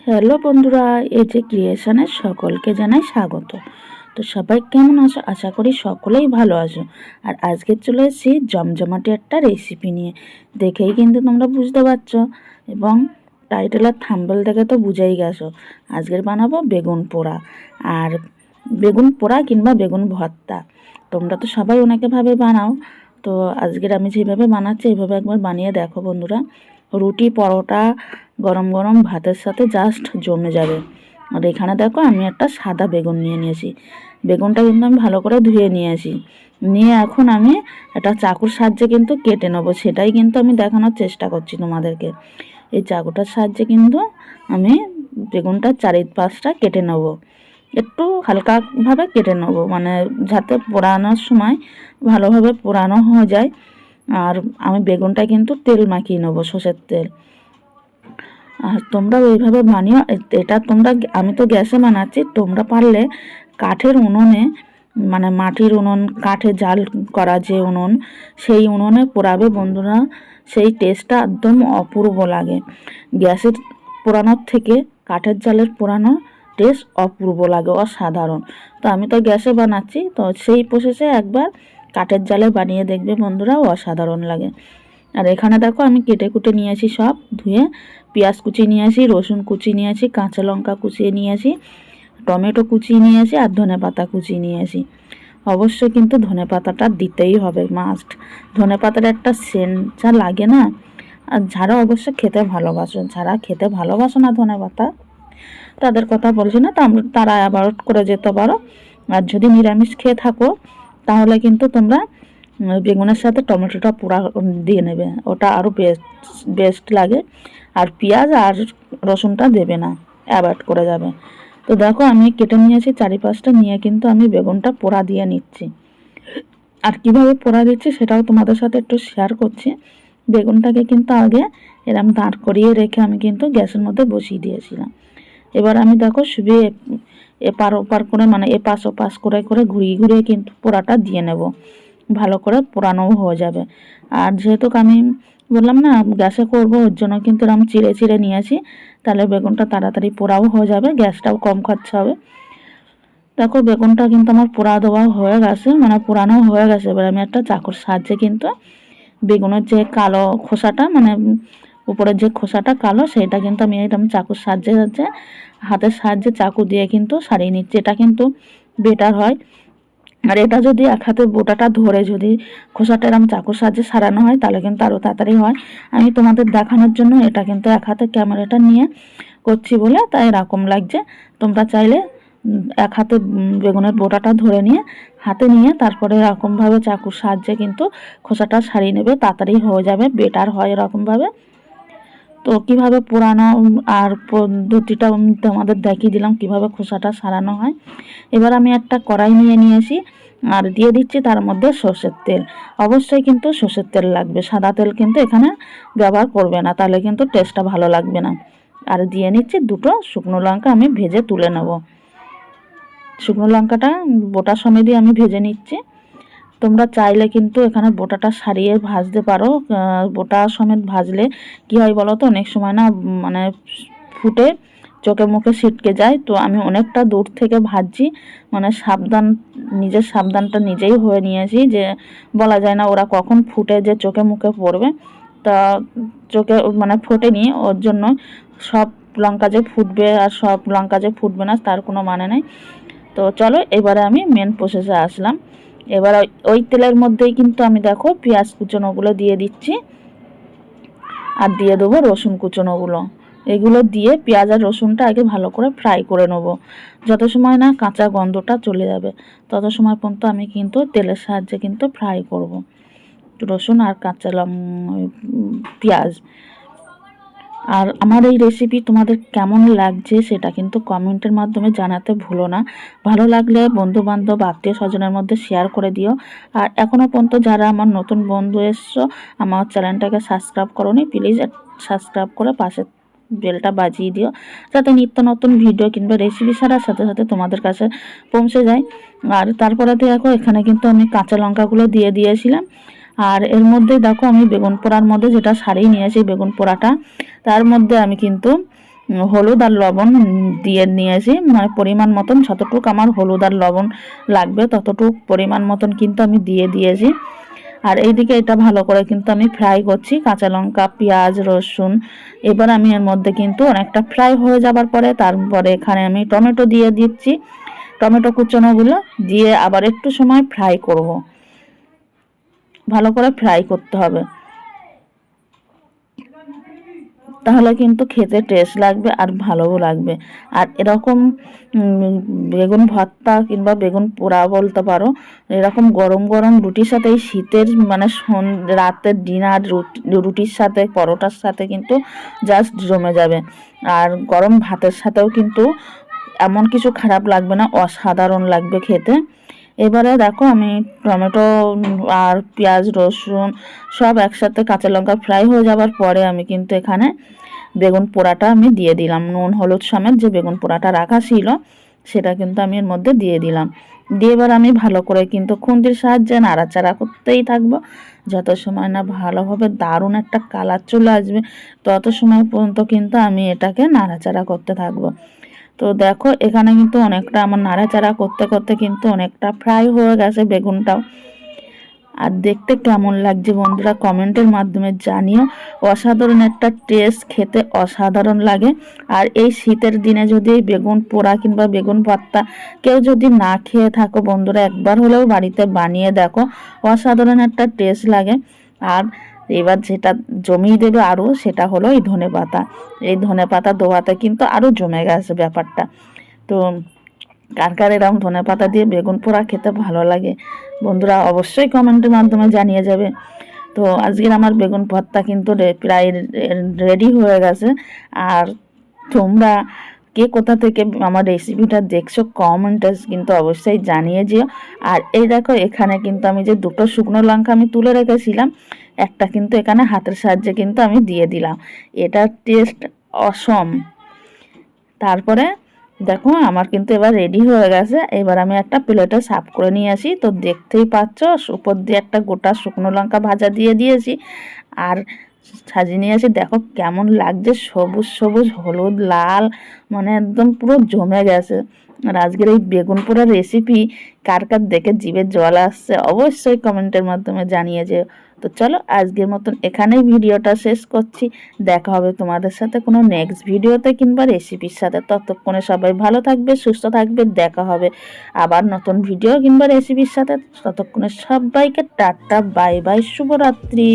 Hello বন্ধুরা, এই যে ক্রিয়েশনের সকলকে জানাই স্বাগত। তো সবাই কেমন আছো? আশা করি সকলেই ভালো আছো। আর আজকে চলে এসেছি জমজমাটি একটা রেসিপি নিয়ে। দেখেই কিন্তু তোমরা বুঝতে পারছ। এবং টাইটেল আর থাম্বেল দেখে তো বুঝেই গেছো। আজকের বানাবো বেগুন পোড়া। আর বেগুন পোড়া কিংবা বেগুন ভর্তা। তোমরা তো সবাই অনেকভাবে বানাও। তো আজকের আমি যেভাবে বানাচ্ছি, এইভাবে একবার বানিয়ে দেখো বন্ধুরা। রুটি, পরোটা, গরম গরম ভাতের সাথে জাস্ট জমে যাবে। আর এখানে দেখো আমি একটা সাদা বেগুন নিয়ে নিয়েছি। বেগুনটা কিন্তু আমি ভালো করে ধুয়ে নিয়েছি নিয়ে এখন আমি একটা চাকুর সাহায্যে কিন্তু কেটে নেব। সেটাই কিন্তু আমি দেখানোর চেষ্টা করছি তোমাদেরকে। এই চাকুটার সাহায্যে কিন্তু আমি বেগুনটার চারিপাশটা কেটে নেব। একটু হালকাভাবে কেটে নেব। মানে যাতে পোড়ানোর সময় ভালোভাবে পোড়ানো হয়ে যায়। আর আমি বেগুনটা কিন্তু তেল মাখিয়ে নেব, সর্ষের তেল। আর তোমরা ওইভাবে বানিও এটা তোমরা আমি তো গ্যাসে বানাচ্ছি, তোমরা পারলে কাঠের উনুনে মানে মাটির উনুন, কাঠে জাল করা যে উনুন, সেই উনুনে পোড়াবে বন্ধুরা, সেই টেস্টটা একদম অপূর্ব লাগে। গ্যাসের পোড়ানোর থেকে কাঠের জালের পোড়ানো টেস্ট অপূর্ব লাগে, অসাধারণ। তো আমি তো গ্যাসে বানাচ্ছি, তো সেই প্রসেসে একবার কাঠের জালে বানিয়ে দেখবে বন্ধুরা, অসাধারণ লাগে। আর এখানে দেখো আমি কেটে কুটে নিয়ে আসি সব, ধুয়ে পেঁয়াজ কুচি নিয়ে আসি, রসুন কুচি নিয়ে আসি, কাঁচা লঙ্কা কুচিয়ে নিয়ে আসি, টমেটো কুচি আসি আর ধনে পাতা কুচি আসি। অবশ্যই কিন্তু ধনে পাতাটা দিতেই হবে মাস্ট ধনে পাতার একটা সেন্ট যা লাগে না, আর যারা অবশ্য খেতে ভালোবাসো, যারা খেতে ভালোবাসো না ধনে পাতা, তাদের কথা বলছি না তারা অ্যাভয়েড করে যেতে পারো। আর যদি নিরামিষ খেয়ে থাকো তাহলে কিন্তু তোমরা বেগুনের সাথে টমেটোটা পুরা দিয়ে নেবে। ওটা আরও বেস্ট বেস্ট লাগে। আর পেঁয়াজ আর রসুনটা দেবে না অ্যাভয়েড করে যাবে। তো দেখো আমি কেটে নিয়েছি চারিপাশটা, নিয়ে কিন্তু আমি বেগুনটা পোড়া দিয়ে নিচ্ছি। আর কীভাবে পোড়া দিচ্ছি সেটাও তোমাদের সাথে একটু শেয়ার করছি। বেগুনটাকে কিন্তু আগে এরম দাঁড় করিয়ে রেখে আমি কিন্তু গ্যাসের মধ্যে বসিয়ে দিয়েছিলাম। এবার আমি দেখো শুবিয়ে এপার ওপার করে মানে এপাশ ওপাশ করে করে ঘুরিয়ে ঘুরিয়ে কিন্তু পোড়াটা দিয়ে নেব। ভালো করে পোড়ানোও হয়ে যাবে। আর যেহেতু আমি বললাম না, গ্যাসে করব, ওর জন্য কিন্তু এরকম চিড়ে চিড়ে নিয়েছি তাহলে বেগুনটা তাড়াতাড়ি পোড়াও হয়ে যাবে, গ্যাসটাও কম খরচা হবে। দেখো, বেগুনটা কিন্তু আমার পোড়া দেওয়া হয়ে গেছে মানে পোড়ানো হয়ে গেছে। এবার আমি একটা চাকুর সাহায্যে কিন্তু বেগুনের যে কালো খোসাটা মানে উপরের যে খোসাটা কালো, সেটা কিন্তু আমি এরকম চাকুর সাহায্যে সাহায্যে হাতের সাহায্যে চাকু দিয়ে কিন্তু সারিয়ে নিচ্ছি। এটা কিন্তু বেটার হয়। আর এটা যদি এক হাতে বোটাটা ধরে যদি খোসাটা এরম চাকুর সাহায্যে সারানো হয়, তাহলে কিন্তু আরও তাড়াতাড়ি হয়। আমি তোমাদের দেখানোর জন্য এটা কিন্তু এক হাতে ক্যামেরাটা নিয়ে করছি বলে তাই এরকম লাগছে। তোমরা চাইলে এক হাতে বেগুনের বোটাটা ধরে নিয়ে, হাতে নিয়ে তারপরে এরকমভাবে চাকুর সাহায্যে কিন্তু খোসাটা সারিয়ে নেবে, তাড়াতাড়ি হয়ে যাবে বেটার হয় এরকমভাবে। তো কীভাবে পুরানো আর পদ্ধতিটা তোমাদের দেখিয়ে দিলাম কীভাবে খোসাটা সারানো হয়। এবার আমি একটা কড়াই নিয়ে নিয়েছি আর দিয়ে দিচ্ছি তার মধ্যে সর্ষের তেল। অবশ্যই কিন্তু সর্ষের তেল লাগবে, সাদা তেল কিন্তু এখানে ব্যবহার করবে না, তাহলে কিন্তু টেস্টটা ভালো লাগবে না। আর দিয়ে নিচ্ছি দুটো শুকনো লঙ্কা, আমি ভেজে তুলে নেব। শুকনো লঙ্কাটা বোটা সমেতই আমি ভেজে নিচ্ছি। তোমরা চাইলে কিন্তু এখানে বোটাটা সারিয়ে ভাজতে পারো। বোটা সমেত ভাজলে কি হয় বলো তো? অনেক সময় না মানে ফুটে চোখে মুখে ছিটকে যায়। তো আমি অনেকটা দূর থেকে ভাজছি। মানে সাবধান, নিজের সাবধানটা নিজেই হয়ে নিয়েছি যে বলা যায় না ওরা কখন ফুটে যে চোখে মুখে পড়বে। তা চোখে মানে ফোটে নিয়ে ওর জন্য সব লঙ্কা যে ফুটবে আর সব লঙ্কা যে ফুটবে না, তার কোনো মানে নেই। তো চলো, এবারে আমি মেন প্রসেসে আসলাম। এবার ওই তেলের মধ্যেই কিন্তু আমি দেখো পেঁয়াজ কুচনোগুলো দিয়ে দিচ্ছি। আর দিয়ে দেবো রসুন কুচনোগুলো। এগুলো দিয়ে পেঁয়াজ আর রসুনটা আগে ভালো করে ফ্রাই করে নেব। যত সময় না কাঁচা গন্ধটা চলে যাবে, তত সময় পর্যন্ত আমি কিন্তু তেলের সাহায্যে কিন্তু ফ্রাই করব। রসুন আর কাঁচা লং পেঁয়াজ। আর আমার এই রেসিপি তোমাদের কেমন লাগছে সেটা কিন্তু কমেন্টের মাধ্যমে জানাতে ভুলো না। ভালো লাগলে বন্ধু বান্ধব আত্মীয় স্বজনের মধ্যে শেয়ার করে দিও। আর এখনও পর্যন্ত যারা আমার নতুন বন্ধু এসছো, আমার চ্যানেলটাকে সাবস্ক্রাইব করো প্লিজ সাবস্ক্রাইব করে পাশে বেলটা বাজিয়ে দিও, যাতে নিত্য নতুন ভিডিও কিংবা রেসিপি ছাড়ার সাথে সাথে তোমাদের কাছে পৌঁছে যায়। আর তারপরে দেখো, এখানে কিন্তু আমি কাঁচা লঙ্কাগুলো দিয়ে দিয়েছিলাম। আর এর মধ্যে দেখো আমি বেগুন পোড়ার মধ্যে যেটা সারিয়ে নিয়েছি বেগুন পোড়াটা। তার মধ্যে আমি কিন্তু হলুদ আর লবণ দিয়ে নিয়েছি মানে পরিমাণ মতন যতটুকু আমার হলুদ আর লবণ লাগবে ততটুকু পরিমাণ মতন কিন্তু আমি দিয়ে দিয়েছি আর এইদিকে এটা ভালো করে কিন্তু আমি ফ্রাই করছি, কাঁচা লঙ্কা, পেঁয়াজ, রসুন। এবার আমি এর মধ্যে কিন্তু অনেকটা ফ্রাই হয়ে যাবার পরে তারপরে এখানে আমি টমেটো দিয়ে দিচ্ছি। টমেটো কুচানোগুলো দিয়ে আবার একটু সময় ফ্রাই করব। ভালো করে ফ্রাই করতে হবে। তাহলে কিন্তু খেতে টেস্ট লাগবে আর ভালোও লাগবে। আর এরকম বেগুন ভর্তা কিংবা বেগুন পোড়া বলতে পারো, এরকম গরম গরম রুটির সাথে এই শীতের মানে রাতের ডিনার রুটির সাথে, পরোটার সাথে কিন্তু জাস্ট জমে যাবে। আর গরম ভাতের সাথেও কিন্তু এমন কিছু খারাপ লাগবে না, অসাধারণ লাগবে খেতে। এবারে দেখো আমি টমেটো, আর পেঁয়াজ, রসুন সব একসাথে কাঁচা লঙ্কা ফ্রাই হয়ে যাবার পরে আমি কিন্তু এখানে বেগুন পোড়াটা আমি দিয়ে দিলাম। নুন, হলুদ সমেত যে বেগুন পোড়াটা রাখা ছিল, সেটা কিন্তু আমি এর মধ্যে দিয়ে দিলাম। দিয়ে এবার আমি ভালো করে কিন্তু খুন্তির সাহায্যে নাড়াচাড়া করতেই থাকব। যত সময় না ভালোভাবে দারুণ একটা কালার চলে আসবে, তত সময় পর্যন্ত কিন্তু আমি এটাকে নাড়াচাড়া করতে থাকব। তো দেখো, এখানে কিন্তু অনেকটা আমার নাড়াচাড়া করতে করতে কিন্তু অনেকটা ফ্রাই হয়ে গেছে বেগুনটাও। আর দেখতে কেমন লাগছে বন্ধুরা, কমেন্টের মাধ্যমে জানিও। অসাধারণ একটা টেস্ট খেতে অসাধারণ লাগে। আর এই শীতের দিনে যদি বেগুন পোড়া কিংবা বেগুন ভর্তা কেউ যদি না খেয়ে থাকো বন্ধুরা, একবার হলেও বাড়িতে বানিয়ে দেখো। অসাধারণ একটা টেস্ট লাগে। আর এবার যেটা জমিয়ে দেবে আরও সেটা হলো এই ধনে পাতা। এই ধনে পাতা দোয়াতে কিন্তু আরও জমে গেছে ব্যাপারটা। তো কার কার এরকম ধনে পাতা দিয়ে বেগুন পোড়া খেতে ভালো লাগে, বন্ধুরা অবশ্যই কমেন্টের মাধ্যমে জানিয়ে যাবে। তো আজকের আমার বেগুন ভর্তা কিন্তু প্রায় রেডি হয়ে গেছে। আর তোমরা কে কোথা থেকে আমার রেসিপিটা দেখছ কমেন্টে কিন্তু অবশ্যই জানিয়ে যেও। আর এই দেখো, এখানে কিন্তু আমি যে দুটো শুকনো লঙ্কা আমি তুলে রেখেছিলাম একটা কিন্তু এখানে হাতের সাহায্যে কিন্তু আমি দিয়ে দিলাম। এটার টেস্ট অসম তারপরে দেখো আমার কিন্তু এবার রেডি হয়ে গেছে। এবার আমি একটা প্লেটে সাফ করে নিয়ে আসি। তো দেখতেই পাচ্ছ, উপর দিয়ে একটা গোটা শুকনো লঙ্কা ভাজা দিয়ে দিয়েছি। আর সাজিয়ে নিয়ে আসি, দেখো কেমন লাগছে, সবুজ সবুজ, হলুদ, লাল মানে একদম পুরো জমে গেছে। আর আজকের এই বেগুন পোড়ার রেসিপি কার কার দেখে জিভে জল আসছে, অবশ্যই কমেন্টের মাধ্যমে জানিয়ে যেও। তো চলো আজকের মতন এখানেই ভিডিওটা শেষ করছি। দেখা হবে তোমাদের সাথে কোনো নেক্সট ভিডিওতে কিংবা রেসিপির সাথে। ততক্ষণে সবাই ভালো থাকবে, সুস্থ থাকবে, দেখা হবে আবার নতুন ভিডিও কিংবা রেসিপির সাথে। ততক্ষণে সবাইকে টাটা বাই বাই শুভরাত্রি।